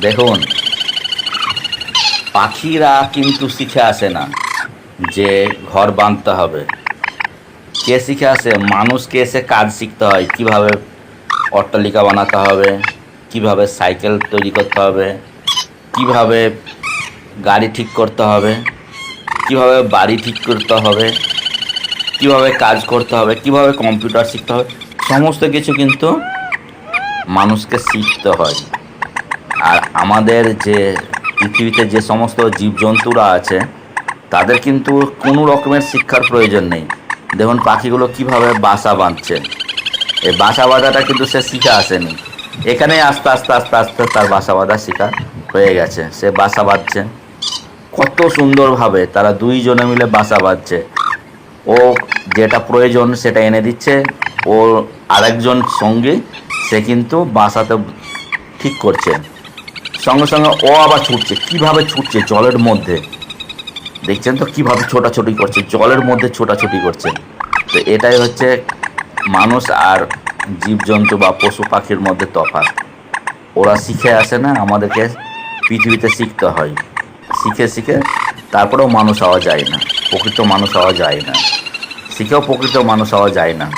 দেখুন, পাখিরা কিন্তু শিখে আসে না যে ঘর বাঁধতে হবে। কে শিখে আসে? মানুষকে এসে কাজ শিখতে হয়, কীভাবে অট্টালিকা বানাতে হবে, কীভাবে সাইকেল তৈরি করতে হবে, কীভাবে গাড়ি ঠিক করতে হবে, কীভাবে বাড়ি ঠিক করতে হবে, কীভাবে কাজ করতে হবে, কীভাবে কম্পিউটার শিখতে হবে, সমস্ত কিছু কিন্তু মানুষকে শিখতে হয়। আর আমাদের যে পৃথিবীতে যে সমস্ত জীবজন্তুরা আছে, তাদের কিন্তু কোনো রকমের শিক্ষার প্রয়োজন নেই। দেখুন পাখিগুলো কীভাবে বাসা বাঁধছে। এই বাসা বাঁধাটা কিন্তু সে শিখে আসেনি। এখানে আস্তে আস্তে আস্তে আস্তে তার বাসা বাঁধা শিখা হয়ে গেছে। সে বাসা বাঁধছে। কত সুন্দরভাবে তারা দুইজনে মিলে বাসা বাঁধছে। ও যেটা প্রয়োজন সেটা এনে দিচ্ছে। ও আরেকজন সঙ্গী সে কিন্তু বাসাতে ঠিক করছে। সঙ্গে সঙ্গে ও আবার ছুটছে। কীভাবে ছুটছে জলের মধ্যে? দেখছেন তো কীভাবে ছোটাছুটি করছে? জলের মধ্যে ছোটাছুটি করছে। তো এটাই হচ্ছে মানুষ আর জীবজন্তু বা পশু পাখির মধ্যে তফাৎ। ওরা শিখে আসে না, আমাদেরকে পৃথিবীতে শিখতে হয়। শিখে শিখে তারপরেও মানুষ হওয়া যায় না। প্রকৃত মানুষ হওয়া যায় না। শিখেও প্রকৃত মানুষ হওয়া যায় না।